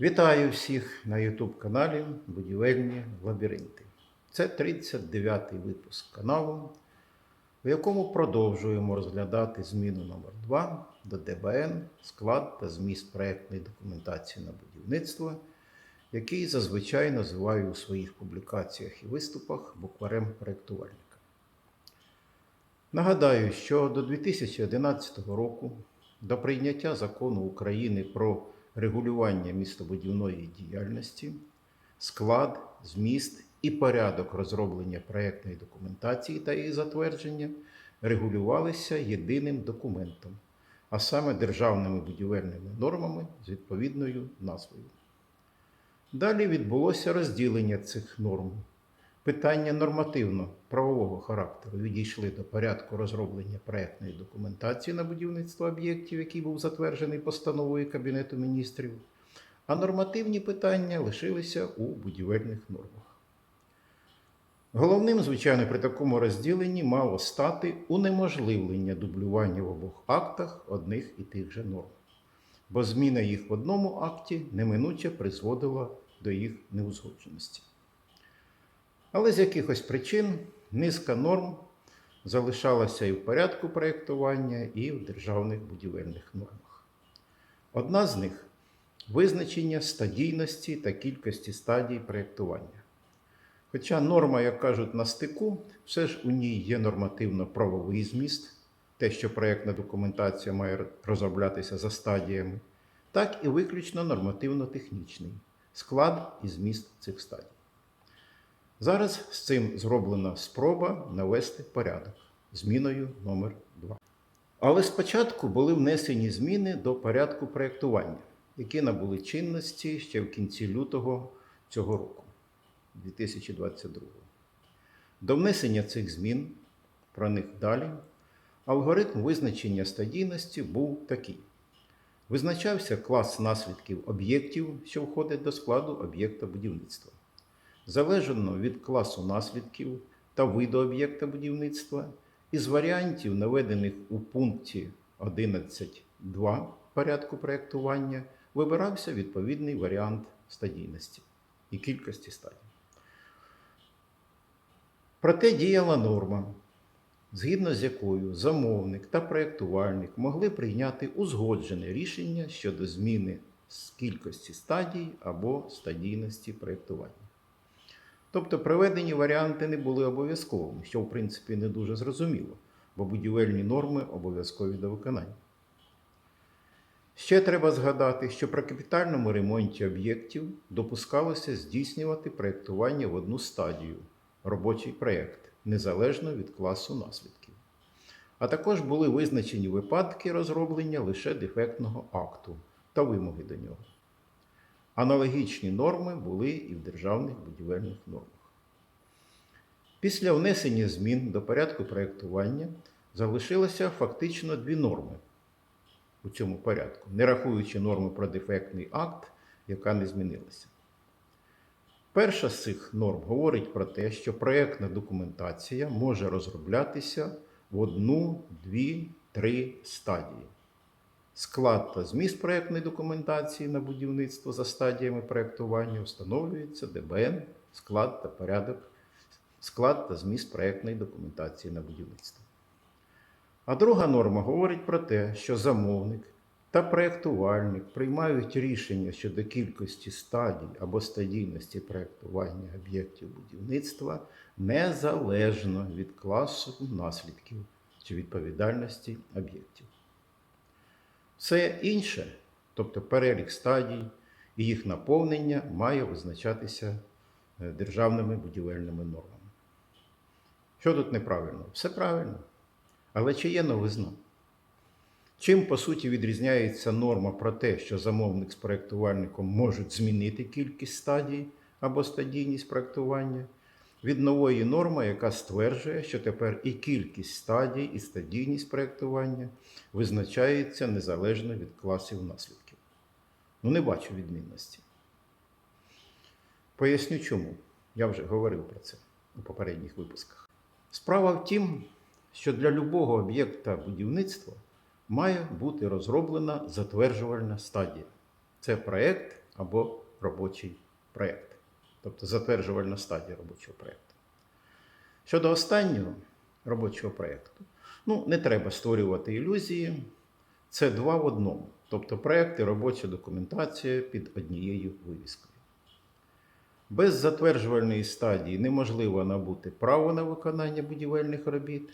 Вітаю всіх на YouTube каналі Будівельні лабіринти. Це 39-й випуск каналу, в якому продовжуємо розглядати зміну номер 2 до ДБН, склад та зміст проєктної документації на будівництво, який зазвичай називаю у своїх публікаціях і виступах букварем проєктувальника. Нагадаю, що до 2011 року, до прийняття закону України про регулювання містобудівної діяльності, склад, зміст і порядок розроблення проєктної документації та її затвердження регулювалися єдиним документом, а саме державними будівельними нормами з відповідною назвою. Далі відбулося розділення цих норм. Питання нормативно-правового характеру відійшли до порядку розроблення проєктної документації на будівництво об'єктів, який був затверджений постановою Кабінету міністрів, а нормативні питання лишилися у будівельних нормах. Головним, звичайно, при такому розділенні мало стати унеможливлення дублювання в обох актах одних і тих же норм, бо зміна їх в одному акті неминуче призводила до їх неузгодженості. Але з якихось причин низка норм залишалася і в порядку проєктування, і в державних будівельних нормах. Одна з них визначення стадійності та кількості стадій проєктування. Хоча норма, як кажуть, на стику, все ж у ній є нормативно-правовий зміст, те, що проєктна документація має розроблятися за стадіями, так і виключно нормативно-технічний склад і зміст цих стадій. Зараз з цим зроблена спроба навести порядок зміною номер 2 Але спочатку були внесені зміни до порядку проєктування, які набули чинності ще в кінці лютого цього року, 2022. До внесення цих змін, про них далі, алгоритм визначення стадійності був такий. Визначався клас наслідків об'єктів, що входить до складу об'єкта будівництва залежно від класу наслідків та виду об'єкта будівництва, із варіантів, наведених у пункті 11.2 порядку проєктування, вибирався відповідний варіант стадійності і кількості стадій. Проте діяла норма, згідно з якою замовник та проєктувальник могли прийняти узгоджене рішення щодо зміни з кількості стадій або стадійності проєктування. Тобто приведені варіанти не були обов'язковими, що в принципі не дуже зрозуміло, бо будівельні норми обов'язкові до виконання. Ще треба згадати, що при капітальному ремонті об'єктів допускалося здійснювати проєктування в одну стадію робочий проєкт, незалежно від класу наслідків. А також були визначені випадки розроблення лише дефектного акту та вимоги до нього. Аналогічні норми були і в державних будівельних нормах. Після внесення змін до порядку проєктування залишилося фактично дві норми у цьому порядку, не рахуючи норму про дефектний акт, яка не змінилася. Перша з цих норм говорить про те, що проєктна документація може розроблятися в одну, дві, три стадії. Склад та зміст проєктної документації на будівництво за стадіями проєктування встановлюється ДБН, склад та порядок, склад та зміст проєктної документації на будівництво. А друга норма говорить про те, що замовник та проєктувальник приймають рішення щодо кількості стадій або стадійності проєктування об'єктів будівництва незалежно від класу наслідків чи відповідальності об'єктів. Все інше, тобто перелік стадій і їх наповнення, має визначатися е, державними будівельними нормами. Що тут неправильно? Все правильно. Але чи є новизна? Чим, по суті, відрізняється норма про те, що замовник з проєктувальником можуть змінити кількість стадій або стадійність проєктування, від нової норми, яка стверджує, що тепер і кількість стадій, і стадійність проєктування визначається незалежно від класів наслідків. Ну, не бачу відмінності. Поясню чому. Я вже говорив про це у попередніх випусках. Справа в тім, що для любого об'єкта будівництва має бути розроблена затверджувальна стадія. Це проєкт або робочий проєкт, тобто затверджувальна стадія робочого проєкту. Щодо останнього робочого проєкту, ну, не треба створювати ілюзії. Це два в одному, тобто проєкт і робоча документація під однією вивіскою. Без затверджувальної стадії неможливо набути право на виконання будівельних робіт,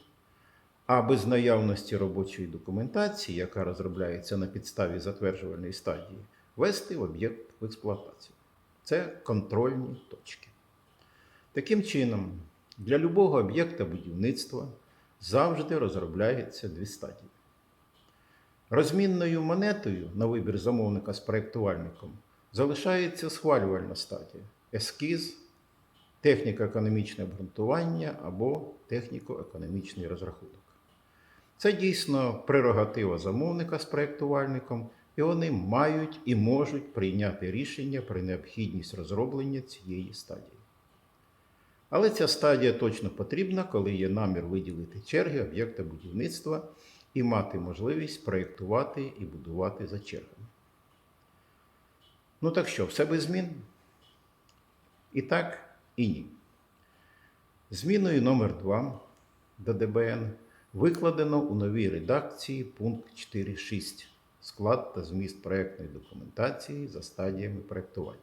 а без наявності робочої документації, яка розробляється на підставі затверджувальної стадії, ввести об'єкт в експлуатацію. Це контрольні точки. Таким чином, для любого об'єкта будівництва завжди розробляється дві стадії. Розмінною монетою на вибір замовника з проєктувальником залишається схвалювальна стадія ескіз, техніко-економічне обґрунтування або техніко-економічний розрахунок. Це дійсно прерогатива замовника з проєктувальником, і вони мають і можуть прийняти рішення про необхідність розроблення цієї стадії. Але ця стадія точно потрібна, коли є намір виділити черги об'єкта будівництва і мати можливість проєктувати і будувати за чергами. Ну так що, все без змін? І так, і ні. Зміною номер 2 до ДБН викладено у новій редакції пункт 4.6 склад та зміст проєктної документації за стадіями проєктування.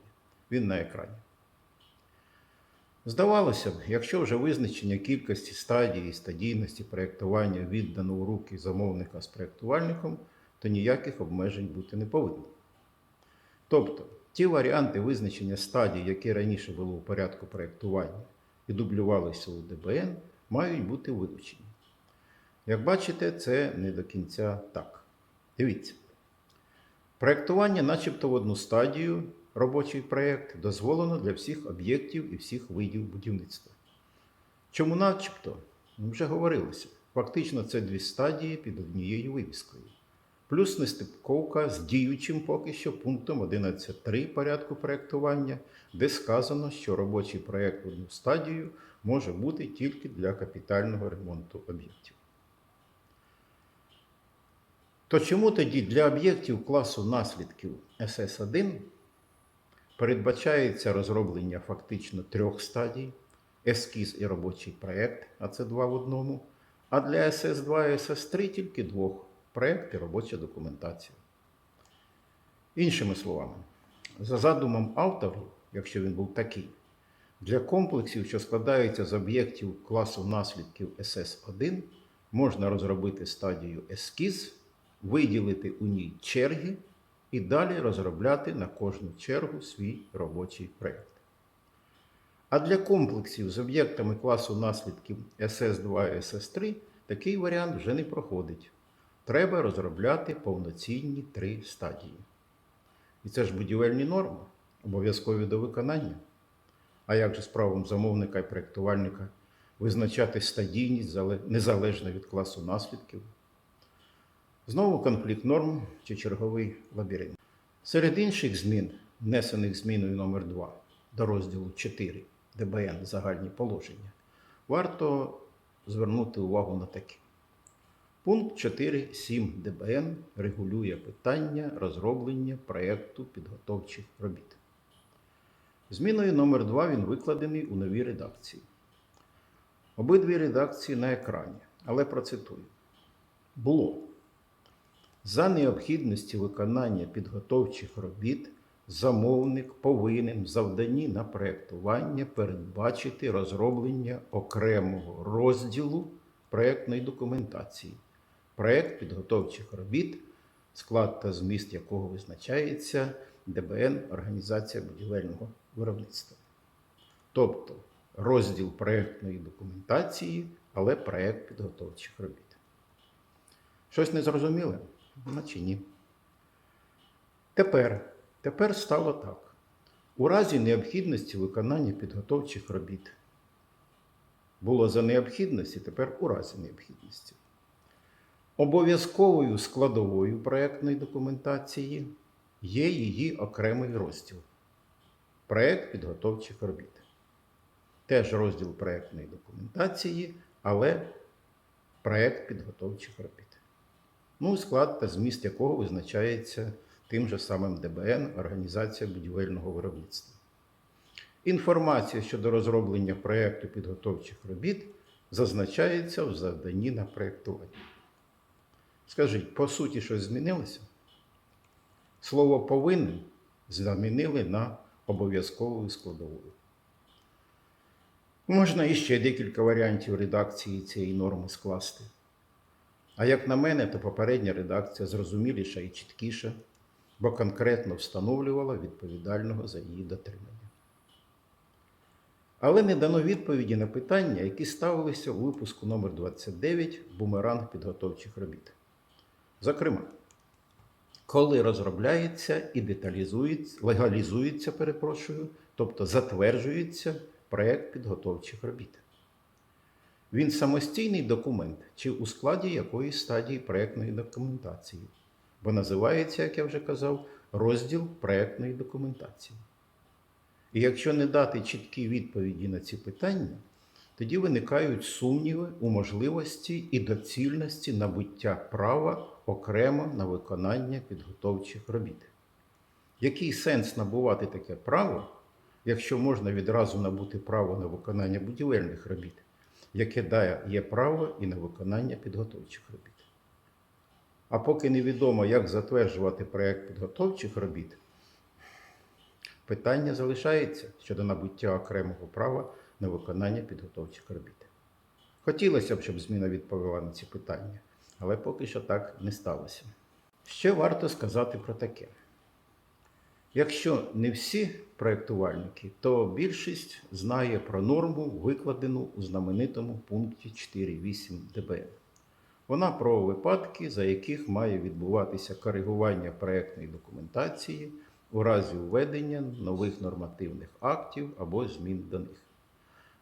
Він на екрані. Здавалося б, якщо вже визначення кількості стадій і стадійності проєктування віддано у руки замовника з проєктувальником, то ніяких обмежень бути не повинно. Тобто, ті варіанти визначення стадій, які раніше були у порядку проєктування і дублювалися у ДБН, мають бути вилучені. Як бачите, це не до кінця так. Дивіться. Проєктування, начебто в одну стадію, робочий проєкт, дозволено для всіх об'єктів і всіх видів будівництва. Чому начебто? Ми вже говорилося. Фактично, це дві стадії під однією вивіскою. Плюс нестиковка з діючим поки що пунктом 11.3 порядку проєктування, де сказано, що робочий проєкт в одну стадію може бути тільки для капітального ремонту об'єктів. То чому тоді для об'єктів класу наслідків СС1 передбачається розроблення фактично трьох стадій, ескіз і робочий проєкт, а це два в одному, а для СС2 і СС3 тільки двох проєкт і робоча документація. Іншими словами, за задумом авторів, якщо він був такий, для комплексів, що складаються з об'єктів класу наслідків СС1, можна розробити стадію ескіз, виділити у ній черги і далі розробляти на кожну чергу свій робочий проєкт. А для комплексів з об'єктами класу наслідків СС2 і СС3 такий варіант вже не проходить. Треба розробляти повноцінні три стадії. І це ж будівельні норми, обов'язкові до виконання. А як же з правом замовника і проєктувальника визначати стадійність незалежно від класу наслідків? Знову конфлікт норм чи черговий лабіринт. Серед інших змін, внесених зміною номер 2 до розділу 4 ДБН загальні положення, варто звернути увагу на такі. Пункт 4.7 ДБН регулює питання розроблення проєкту підготовчих робіт. Зміною номер 2 він викладений у новій редакції. Обидві редакції на екрані, але процитую. Було. За необхідності виконання підготовчих робіт замовник повинен в завданні на проєктування передбачити розроблення окремого розділу проєктної документації, проєкт підготовчих робіт, склад та зміст якого визначається ДБН Організація будівельного виробництва. Тобто розділ проєктної документації, але проєкт підготовчих робіт. Щось незрозуміле? Наче ні. Тепер, тепер стало так. У разі необхідності виконання підготовчих робіт. Було за необхідності, тепер у разі необхідності. Обов'язковою складовою проєктної документації є її окремий розділ проєкт підготовчих робіт. Теж розділ проєктної документації, але проєкт підготовчих робіт. Ну, склад та зміст якого визначається тим же самим ДБН Організація будівельного виробництва. Інформація щодо розроблення проєкту підготовчих робіт зазначається в завданні на проєктування. Скажіть, по суті, щось змінилося? Слово повинен замінили на обов'язковою складовою. Можна іще декілька варіантів редакції цієї норми скласти. А як на мене, то попередня редакція зрозуміліша і чіткіша, бо конкретно встановлювала відповідального за її дотримання. Але не дано відповіді на питання, які ставилися у випуску номер 29 Бумеранг підготовчих робіт. Зокрема, коли розробляється і деталізується, легалізується, перепрошую, тобто затверджується проєкт підготовчих робіт. Він самостійний документ чи у складі якоїсь стадії проєктної документації, бо називається, як я вже казав, розділ проєктної документації. І якщо не дати чіткі відповіді на ці питання, тоді виникають сумніви у можливості і доцільності набуття права окремо на виконання підготовчих робіт. Який сенс набувати таке право, якщо можна відразу набути право на виконання будівельних робіт, яке дає право і на виконання підготовчих робіт? А поки невідомо, як затверджувати проєкт підготовчих робіт, питання залишається щодо набуття окремого права на виконання підготовчих робіт. Хотілося б, щоб зміна відповіла на ці питання, але поки що так не сталося. Ще варто сказати про таке. Якщо не всі проєктувальники, то більшість знає про норму, викладену у знаменитому пункті 4.8 ДБН. Вона про випадки, за яких має відбуватися коригування проєктної документації у разі введення нових нормативних актів або змін до них.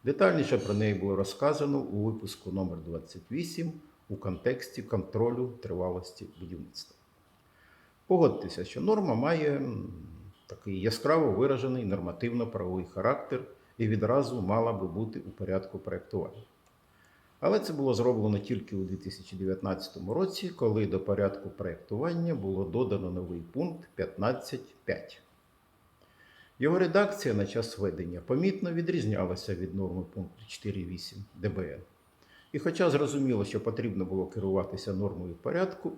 Детальніше про неї було розказано у випуску номер 28 у контексті контролю тривалості будівництва. Погодьтеся, що норма має такий яскраво виражений нормативно-правовий характер і відразу мала би бути у порядку проєктування. Але це було зроблено тільки у 2019 році, коли до порядку проєктування було додано новий пункт 15.5. Його редакція на час введення помітно відрізнялася від норми пункту 4.8 ДБН. І хоча зрозуміло, що потрібно було керуватися нормою порядку,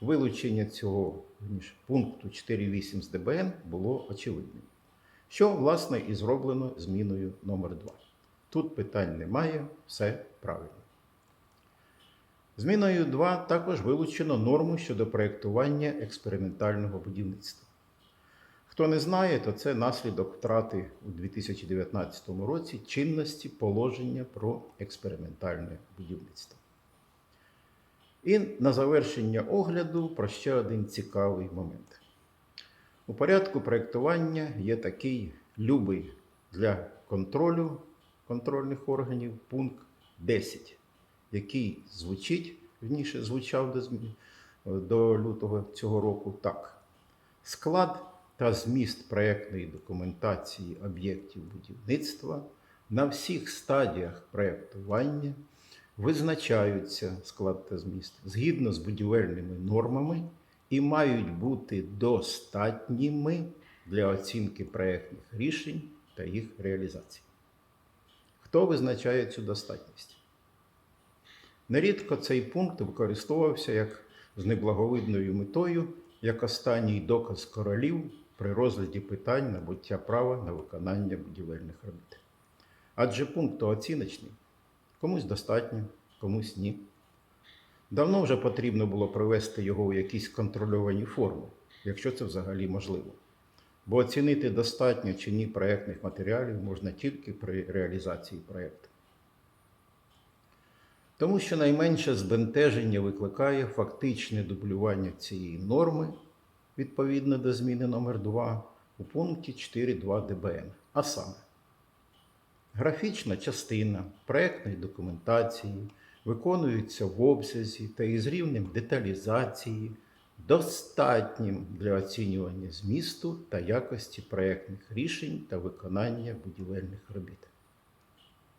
вилучення цього вірніше, пункту 4.8 з ДБН було очевидним. Що, власне, і зроблено зміною номер 2 Тут питань немає, все правильно. Зміною 2 також вилучено норму щодо проєктування експериментального будівництва. Хто не знає, то це наслідок втрати у 2019 році чинності положення про експериментальне будівництво. І на завершення огляду про ще один цікавий момент. У порядку проєктування є такий любий для контролю контрольних органів пункт 10, який звучить, вніше звучав до, до лютого цього року так. Склад та зміст проєктної документації об'єктів будівництва на всіх стадіях проєктування визначаються склад та зміст згідно з будівельними нормами і мають бути достатніми для оцінки проєктних рішень та їх реалізації. Хто визначає цю достатність? Нерідко цей пункт використовувався як з неблаговидною метою, як останній доказ королів при розгляді питань набуття права на виконання будівельних робіт. Адже пункт оціночний комусь достатньо, комусь ні. Давно вже потрібно було привести його у якісь контрольовані форми, якщо це взагалі можливо. Бо оцінити достатньо чи ні проєктних матеріалів можна тільки при реалізації проєкту. Тому що найменше збентеження викликає фактичне дублювання цієї норми відповідно до зміни номер 2 у пункті 4.2 ДБН. А саме, графічна частина проєктної документації виконується в обсязі та із рівнем деталізації, достатнім для оцінювання змісту та якості проєктних рішень та виконання будівельних робіт.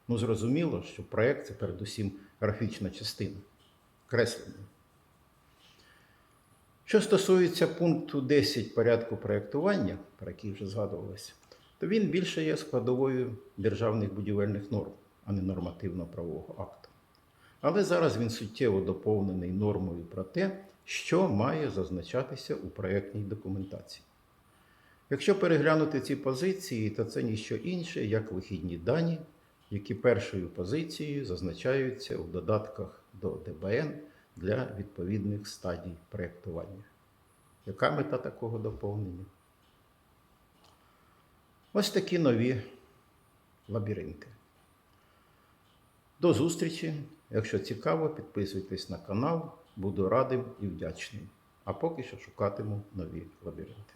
Ну, зрозуміло, що проєкт це передусім графічна частина, креслення. Що стосується пункту 10 порядку проєктування, про який вже згадувалося, то він більше є складовою державних будівельних норм, а не нормативно-правового акту. Але зараз він суттєво доповнений нормою про те, що має зазначатися у проєктній документації. Якщо переглянути ці позиції, то це ніщо інше, як вихідні дані, які першою позицією зазначаються у додатках до ДБН для відповідних стадій проєктування. Яка мета такого доповнення? Ось такі нові лабіринти. До зустрічі. Якщо цікаво, підписуйтесь на канал. Буду радим і вдячним. А поки що шукатиму нові лабіринти.